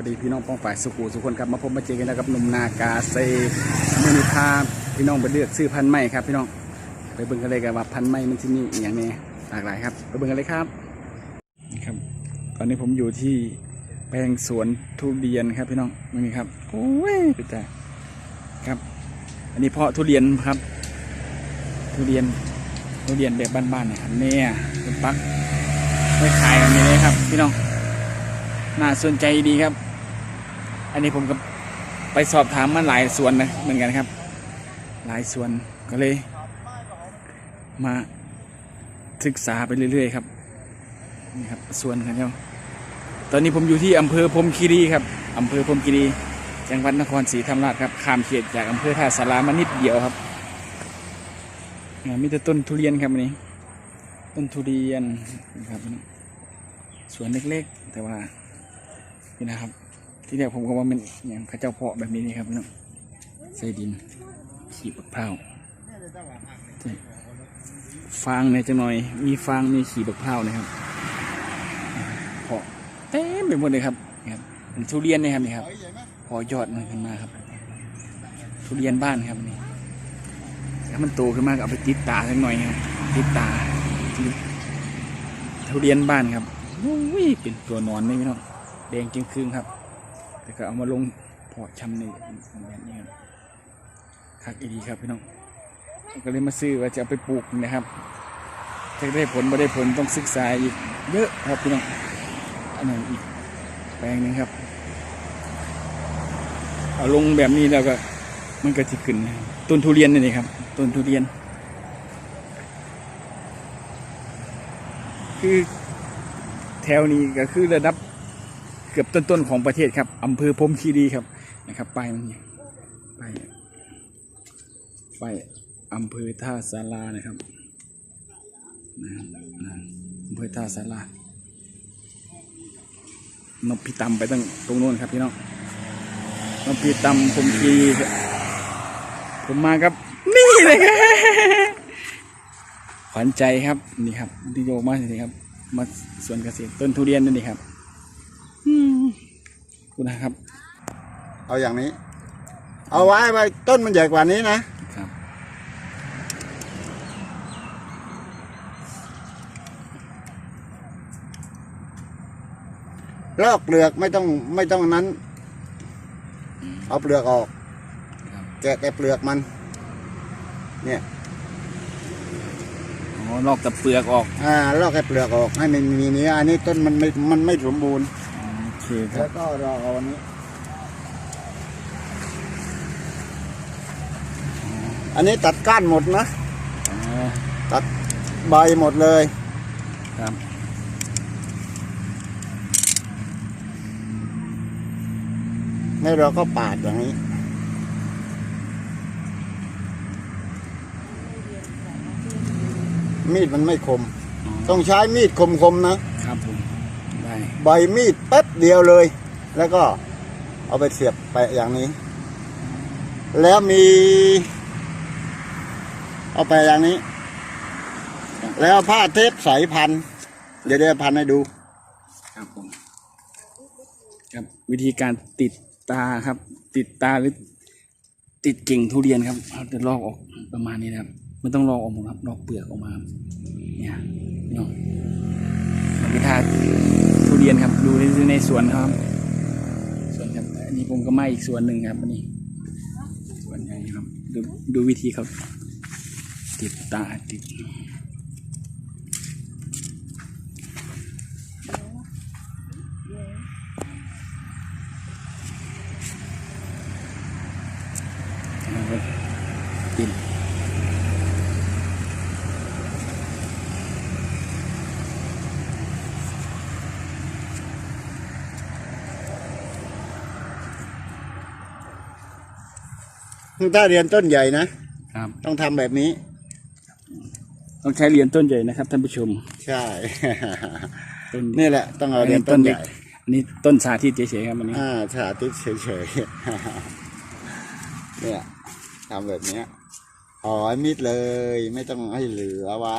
สวัสดีพี่น้องป้องฝ่ายสุขุสุขคนครับมาพบมาเจอกันแล้วกับหนุ่มนากาเซมือนิพาพี่น้องไปเลือกซื้อพันธุ์ใหม่ครับพี่น้องไปเบิ่งกันเลยกันว่าพันธุ์ใหม่มันที่นี่อย่างนี้หลากหลายครับไปเบิ่งกันเลยครับนะครับ ตอนนี้ผมอยู่ที่แปลงสวนทุเรียนครับพี่น้องนี่ครับโอ้ยเป็นใจครับ อันนี้เพาะทุเรียนครับ ทุเรียนทุเรียนแบบบ้านๆนะครับเนี่ยเป็นปักไม่ขายแบบนี้เลยครับ พี่น้องน่าสนใจดีครับ อันนี้ผมก็ไปสอบถามมาหลายส่วนนะเหมือนกันครับ หลายส่วนก็เลย มาศึกษาไปเรื่อยๆครับนี่ครับส่วนกันครับตอนนี้ผมอยู่ที่อำเภอพรมคีรีครับอำเภอพรมคีรีจังหวัดนครศรีธรรมราชครับข้ามเขตจากอำเภอท่าสารามานิดเดียวครับมีแต่ต้นทุเรียนครับอันนี้ ต้นทุเรียนนะครับสวนเล็กๆ แต่ว่านี่นะครับ ที่แรกผมก็ว่ามันอย่างข้าเจ้าเพาะแบบนี้นี่ครับพี่น้องใส่ดินขีบมะพร้าฟางเนี่ยจะหน่อย มีฟางมีขีบมะพร้านะครับเพาะเต็มไปหมดเลยครับนี่ครับเป็นทุเรียนนะครับนี่ครับพอยอดมันขึ้นมาครับ ทุเรียนบ้านครับนี่ถ้ามันโตขึ้นมากเอาไปติดตาสักหน่อยครับติดตาทุเรียนบ้านครับอุ้ยเป็นตัวนอนไหมพี่น้องแดงจึงคืนครับ แต่ก็เอามาลงพาะชำในแบบนี้ครับคักอีดีครับพี่น้องก็เลยมาซื้อว่าจะเอาไปปลูกนะครับจะได้ผลไม่ได้ผลต้องศึกษาอีกเยอะครับพี่น้องอันนั้นอีกแปลงหนึงครับ เอาลงแบบนี้แล้วก็มันก็จะขึ้นต้นทุเรียนนี่ครับต้นทุเรียน คือแถวนี้ก็คือระดับ เกือบต้นๆของประเทศครับอำเภอพรมคีรีครับนะครับไปายมันไปายไปายอำเภอท่าสารานะครับนะนะอำเภอท่าสารานกพิตำไปตั้งตรงโน้นครับพี่น้องนพีตำผมทีผมมาครับ นี่เลยครับขวัญใจครับนี่ครับที่โยมาสิครับ มาสวนเกษตรต้นทุเรียนนั่นนี่ครับ คุณนะครับ เอาอย่างนี้ เอาไว้ไว้ต้นมันใหญ่กว่านี้นะครับ ลอกเปลือกไม่ต้องไม่ต้องนั้น เอาเปลือกออกครับแกะแต่เปลือกมัน เนี่ยอ๋อลอกแต่เปลือกออก อ่าลอกแค่เปลือกออกให้มันมีเนื้ออันนี้ต้นมันไม่มันไม่สมบูรณ์โอเคครัแล้บ วก็เราเอาอันนี้อันนี้ตัดก้านหมดนะ อ๋อ ตัดใบหมดเลยครับ แล้วเราก็ปาดอย่างนี้ มีดมันไม่คมอ๋อต้องใช้มีดคมๆนะ ครับผมได้ ใบมีดแป๊บเดียวเลย แล้วก็เอาไปเสียบไปอย่างนี้ แล้วมี เอาไปอย่างนี้ แล้วผ้าเทปใสพัน เดี๋ยวเดี๋ยวพันให้ดู ครับผมครับวิธีการติดตาครับ ติดตาหรือติดกิ่งทุเรียนครับเราจะลอกออกประมาณนี้นะครับไม่ต้องลอกออกหมดครับลอกเปลือกออกมา เนี่ยเนาะวิธี ทุเรียนครับ ดูในในสวนครับสวนครับ อันนี้ผมก็มาอีกสวนหนึ่งครับอันนี้สวนใหญ่ครับ ดูดูวิธีเขาติดตาติดนะ ครับติดถ้าเรียนต้นใหญ่นะครับ ต้องทำแบบนี้ ต้องใช้เหรียญต้นใหญ่นะครับท่านผู้ชมใช่ ต้นนี่แหละ ต้องเอาเรียนต้นใหญ่ อันนี้ต้นสาธิตเฉยๆครับอันนี้อ่าสาธิตเฉยๆ เนี่ยทำแบบเนี้ยอ๋อมิดเลย ไม่ต้องให้เหลือไว้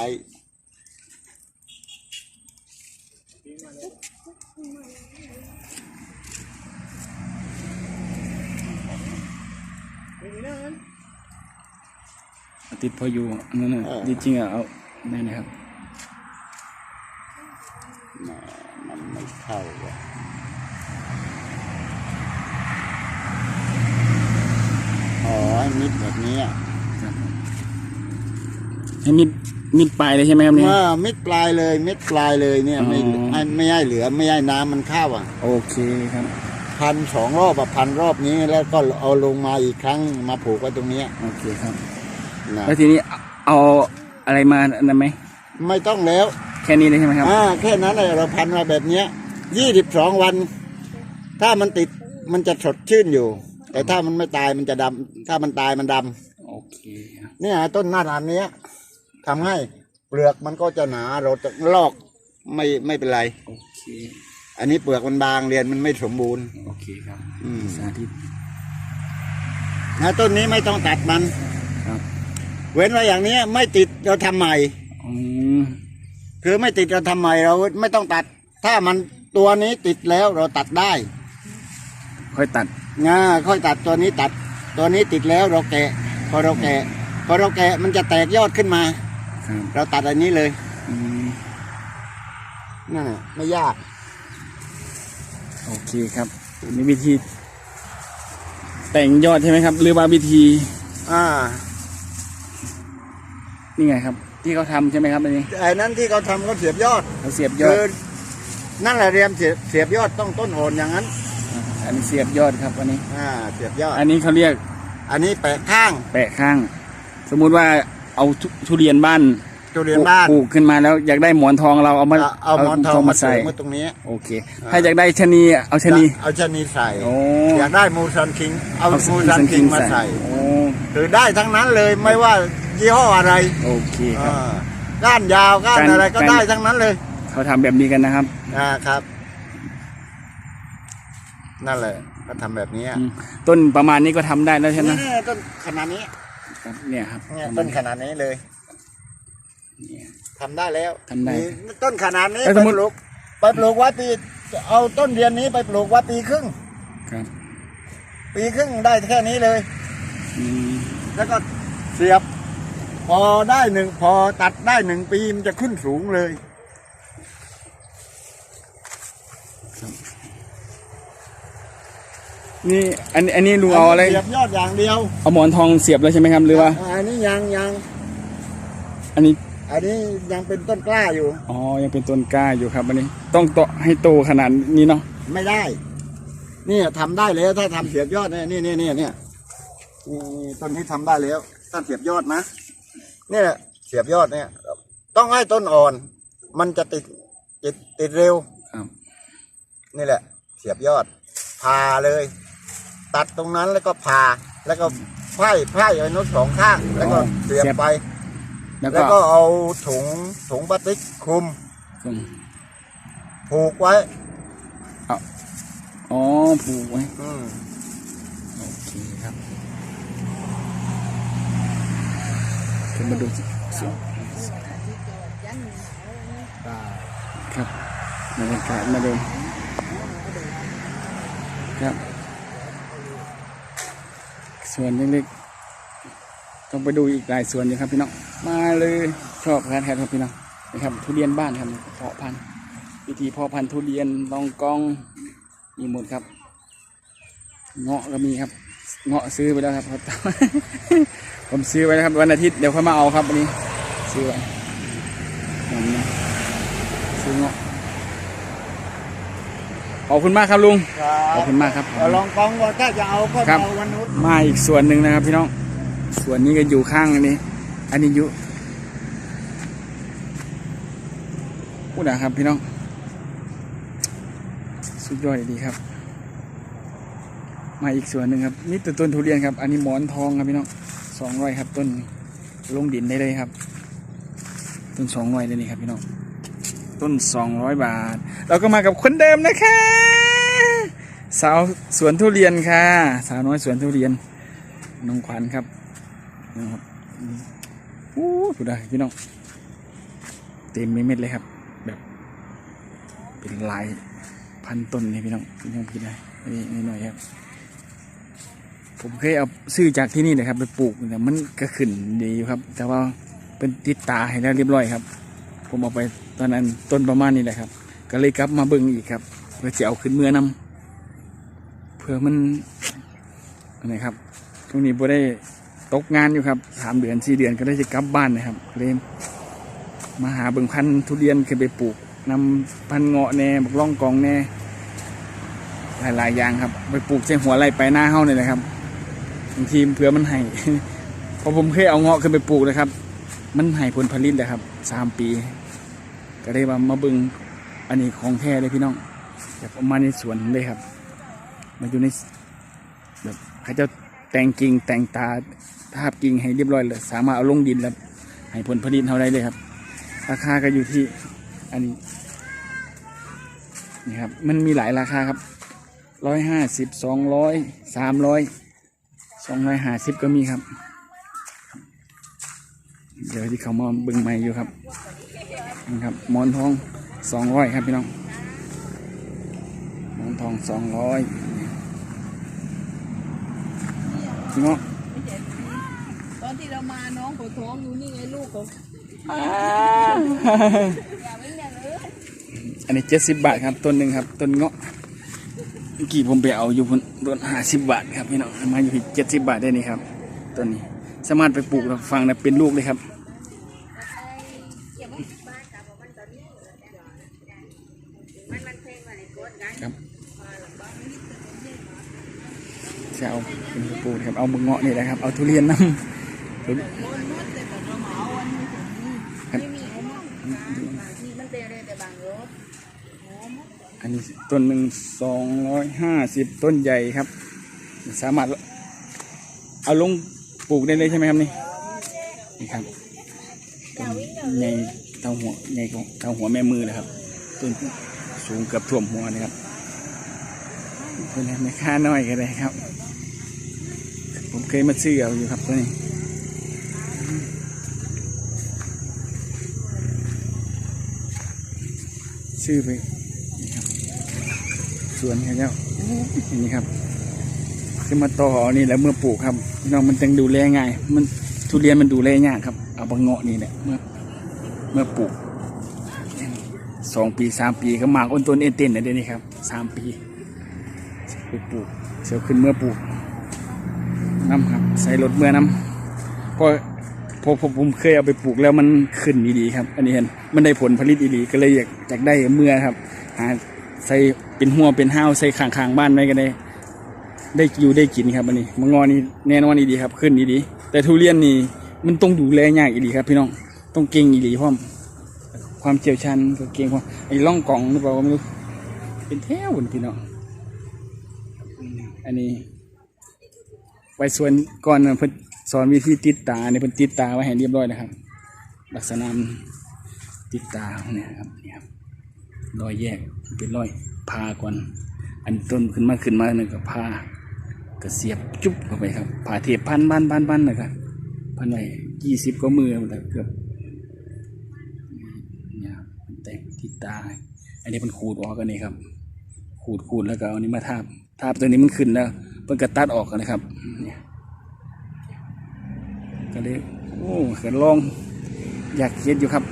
ติดพออยู่นั่นน่ะจริงๆอะเอาได้นะครับแหมมันไม่เข้าว่ะอ๋อให้มิดแบบนี้อะให้มิดมิดปลายเลยใช่ไหมครับเนี่ยว่ามิดปลายเลยมิดปลายเลยเนี่ยไม่อ๋อให้ไม่ให้เหลือไม่ให้น้ำมันเข้าอะ โอเคครับ พันสองรอบอะพันรอบนี้ แล้วก็เอาลงมาอีกครั้งมาผูกไว้ตรงเนี้ยโอเคครับนะแล้วทีนี้เอาอะไรมาอันนั้นไหมไม่ต้องแล้วแค่นี้เลยใช่ไหมครับอ่าแค่นั้นเลยเราพันมาแบบเนี้ยยี่สิบสองวัน ถ้ามันติดมันจะสดชื่นอยู่ แต่ถ้ามันไม่ตายมันจะดำถ้ามันตายมันดำโอเคครับเนี่ยต้นหน้าทานเนี้ยทำให้เปลือกมันก็จะหนาเราจะลอกไม่ไม่เป็นไร โอเค อันนี้เปลือกมันบางเรียนมันไม่สมบูรณ์ โอเคครับอืมสาธิต นะต้นนี้ไม่ต้องตัดมันครับ เว้นไว้อย่างนี้ไม่ติดเราทำใหม่ อืมคือไม่ติดเราทำใหม่เราไม่ต้องตัด ถ้ามันตัวนี้ติดแล้วเราตัดได้ค่อยตัดงาค่อยตัดตัวนี้ตัด ตัวนี้ติดแล้วเราแกะ พอเราแกะ พอเราแกะมันจะแตกยอดขึ้นมา ครับเราตัดอันนี้เลยอืมนั่นน่ะไม่ยาก โอเคครับนี่วิธีแต่งยอดใช่ไหมครับ หรือว่าวิธี อ่า นี่ไงครับ ที่เขาทำใช่ไหมครับอันนี้ไอ้นั้นที่เขาทำเขาเสียบยอดเขาเสียบยอคืดอนั่นแหละเรียมเสียบเสียบยอดต้องต้นโอนอย่างนั้น อันนี้เสียบยอดครับอันนี้ อ่า เสียบยอด อันนี้เขาเรียก อันนี้แปะข้าง แปะข้าง สมมุติว่าเอาทุทุเรียนบ้าน ทุเรียนบ้านปลูกขึ้นมาแล้วอยากได้หมอนทองเราเอามาเอาเอาหมอนทองมาใส่ใส่มาตรงนี้ โอเค ถ้าอยากได้ชะนีเอาชะนีเอาชะนีใส่โอ้อยากได้มูซันคิง เอามูซันคิงมาใส่โอ้คือได้ทั้งนั้นเลยไม่ว่ายี่ห้ออะไร โอเคครับอ่าก้านยาวก้านการอะไรก็การได้ทั้งนั้นเลย เขาทำแบบนี้กันนะครับอ่าครับ นั่นแหละก็ทำแบบนี้อืมต้นประมาณนี้ก็ทำได้แล้วใช่ไหมนี่ต้นขนาดนี้ครับเนี่ยครับเนี่ยต้นขนาดนี้เลยเนี่ย ทำได้แล้วทำได้นี่ต้นขนาดนี้แล้วไปสมมุติ ปลูกไปปลูกไว้ปี เอาต้นเดือนนี้ไปปลูกไว้ปีครึ่ง ครับปีครึ่งได้แค่นี้เลย อืมแล้วก็เสียบ พอได้หนึ่งพอตัดได้หนึ่งปีมันจะขึ้นสูงเลย นี่อันอันนี้ลุงเอาอะไรเสียบยอดอย่างเดียวเอาหมอนทองเสียบแล้วใช่ไหมครับหรือว่า อันนี้ยังยังอันนี้ อันนี้ยังเป็นต้นกล้าอยู่ อ๋อ ยังเป็นต้นกล้าอยู่ครับอันนี้ ต้องโตให้โตขนาดนี้เนาะ ไม่ได้นี่ทำได้แล้วถ้าทำเสียบยอดเนี่ยนี่นี่นี่เนี่ยนี่นี่ต้นที่ทำได้แล้วถ้าเสียบยอดนะเนี่ยเสียบยอดเนี่ย ต้องให้ต้นอ่อน มันจะติดติดติดเร็ว ครับ นี่แหละ เสียบยอดผ่าเลย ตัดตรงนั้นแล้วก็ผ่าแล้วก็ไพ่ไพ่ไอ้นุสองข้าง แล้วก็เสียบ ไป แล้วแล้วก็ก็เอาถุงถุงพลาสติกคลุมส่งผูกไว้อ๋อผูกไว้อืมโอเคครับขึ้นมาดูสิสิครับบรรยากาศมาดูครับ ส่วนเล็กๆ ต้องไปดูอีกหลายส่วนอยู่ครับพี่น้องมาเลยชอบแท้ๆครับพี่น้องนะครับทุเรียนบ้านครับเพาะพันธุ์วิธีเพาะพันธุ์ทุเรียนลองกองมีหมดครับ เงาะก็มีครับ เงาะซื้อไปแล้วครับ ผมซื้อไว้แล้วครับวันอาทิตย์เดี๋ยวค่อยมาเอาครับวันนี้ซื้อไว้วันนี้ซื้อเงาะขอบคุณมากครับลุงขอบคุณมากครับเอาลองกองว่าถ้าจะเอาก็ครับเอาวันนู้นมาอีกส่วนหนึ่งนะครับพี่น้อง ส่วนนี้ก็อยู่ข้างนี้ อันนี้อยู่พูดนะครับพี่น้อง สุดยอดดีครับ มาอีกส่วนหนึ่งครับนี่ตัวต้นทุเรียนครับ อันนี้หมอนทองครับพี่น้องสองร้อยครับ ต้นลงดินได้เลยครับ ต้นสองร้อยเลยนี่ครับพี่น้องต้นสองร้อยบาท เราก็มากับคนเดิมนะคะสาวสวนทุเรียนค่ะ สาวน้อยสวนทุเรียนน้องขวัญครับ นะครับอู้ดูได้พี่น้องเต็มไม่เม็ดเลยครับ แบบเป็นลายพันต้นเลยพี่น้องพี่น้องพี่ได้นี่นหน่อยครับ ผมเคยเอาซื้อจากที่นี่นะครับ ไปปลูกแต่มันก็ขึ้นดีอยู่ครับ แต่ว่าเป็นติดตาให้แล้วเรียบร้อยครับ ผมเอาไปตอนนั้นต้นประมาณนี้แหละครับ ก็เลยกลับมาเบิ่งอีกครับเพื่อจะเอาขึ้นเมื่อนำเพื่อมันอะไรครับช่วงนี้บ่ได้ ตกงานอยู่ครับสามเดือนสี่เดือนก็ได้จะกลับบ้านนะครับเลยมาหาเบิ่งพันธุ์ทุเรียนขึ้นไปปลูกนำพันธุ์เงาะแน่บักล่องกองแน่หลายๆอย่างครับ ไปปลูกใส่หัวไรไปหน้าเฮ้านี่แหละครับบางทีเผื่อมันให้พราะผมเคยเอาเงาะขึ้นไปปลูกนะครับ มันให้ผลผลิตเลยครับสามปี ก็ได้มามาเบึงอันนี้ของแท้เลยพี่น้องแบบเอามาในสวนเลยครับ มาอยู่ในแบบเขาเจะ แต่งกิ่งแต่งตาทาบกิ่งให้เรียบร้อยเลยสามารถเอาลงดินแล้วให้ผลผลิตเท่าไรเลยครับ ราคาก็อยู่ที่อันนี้นี่ครับมันมีหลายราคาครับร้อยห้าสิบสองร้อยสามร้อยสองร้อยห้าสิบก็มีครับ เดี๋ยวที่เขามาบึงใหม่อยู่ครับนะครับหมอนทองสองร้อยครับพี่น้องหมอนทองสองร้อย พี่น้องตอนที่เรามาน้องปวดท้องอยู่นี่ไงลูกเขาอย่าไม่เนี่ยเลยอันนี้เจ็ดสิบบาทครับต้นหนึ่งครับต้นเงาะเมื่อกี้ผมไปเอาอยู่พุ่นต้นห้าสิบบาทครับพี่น้องมาอยู่ที่เจ็ดสิบบาทได้นี่ครับต้นนี้สามารถไปปลูกแล้วฟังนะเป็นลูกเลยครับครับ จะเอาเป็นปลูกครับเอามะเงาะนี่แหละครับเอาทุเรียนน้ำคนมดแต่เรียนอันนี้ต้นหนึ่งสองร้อยห้าสิบต้นใหญ่ครับ สามารถเอาลงปลูกได้เลยใช่ไหมครับนี่นี่ครับต้นใหญ่เท่าหัวใหญ่ของเท่าหัวแม่มือเลยครับต้นสูงเกือบท่วมหัวนะครับเป็นไม่ค่าน้อยก็ได้ครับ ผมเคยมาซื้อเอาอยู่ครับตัวนี้ซื้อไปนี่ครับสวนเขาเจ้านี่ครับขึ้นมาต่ออานี่แหล้วเมื่อปลูกครับน้องมันจึงดูแลง่ายมันทุเรียนมันดูแลยากครับเอาบางเงาะนี่แหละเมื่อเมื่อปลูกสองปีสามปีก็หมากอ้นต้นเอเต้นนะเดี๋ยวนี้ครับสามปีไปปลูกเสียวขึ้นเมื่อปลูก น้ำครับ ใส่รถเมื่อน้ำก็พอผมเคยเอาไปปลูกแล้วมันขึ้นดีๆครับ อันนี้เห็นมันได้ผลผลิตดีๆก็เลยอยากอยากได้เมื่อครับหาใส่เป็นหัวเป็นห้าวใส่ข้างๆบ้านไว้ก็ได้ได้อยู่ได้กินครับอันนี้มังงอนี่แน่นอนดีครับ ขึ้นดีๆแต่ทุเรียนนี่มันต้องดูแลยากอีดีครับ พี่น้องต้องเก่งอีดีพร้อมความเชี่ยวชาญก็เก่งพร้อมไอ้ล่องกล่องหรือเปล่าก็ไม่รู้เป็นแถวพุ่นพี่น้องอันนี้ ไว้ส่วนก่อนนะเพิ่นสอนวิธีติดตาเนี่ยเพิ่นติดตาไว้ให้เรียบร้อยนะครับ ลักษณะติดตาเนี่ยครับนี่ครับรอยแยกเป็นรอยพาก่อน อันต้นขึ้นมาขึ้นมาหนึ่งก็พาก็เสียบจุ๊บเข้าไปครับผ่าเทปพันบ้านบ้านบ้านนะครับพันไว้ยี่สิบก็มือแล้วเกือบเนี่ยครับมันแตกติดตา อันนี้มันขูดออกกันนี่ครับ ขูดขูดแล้วก็เอาอันนี้มาทาบทาบตัวนี้มันขึ้นแล้ว พิ่นก็ตัดออกกันนะครับเนี่ยก็เลยโอ้เขินลอง อยากเขียนอยู่ครับ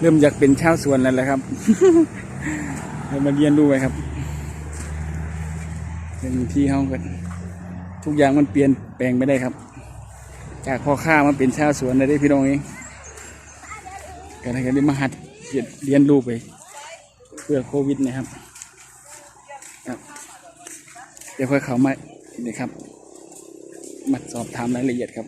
เริ่มอยากเป็นชาวสวนแล้วแหละครับเรามาเรียนรู้ไปครับเป็นที่ห้องกันทุกอย่างมันเปลี่ยนแปลงไปได้ครับ จากพ่อค้ามาเป็นชาวสวนได้พี่น้องเองก็เลยก็ได้มาหัดเรียนรู้ไป เพื่อโควิดนะครับครับ เดี๋ยวค่อยเข้ามา นี่ครับมาสอบถามรายละเอียดครับ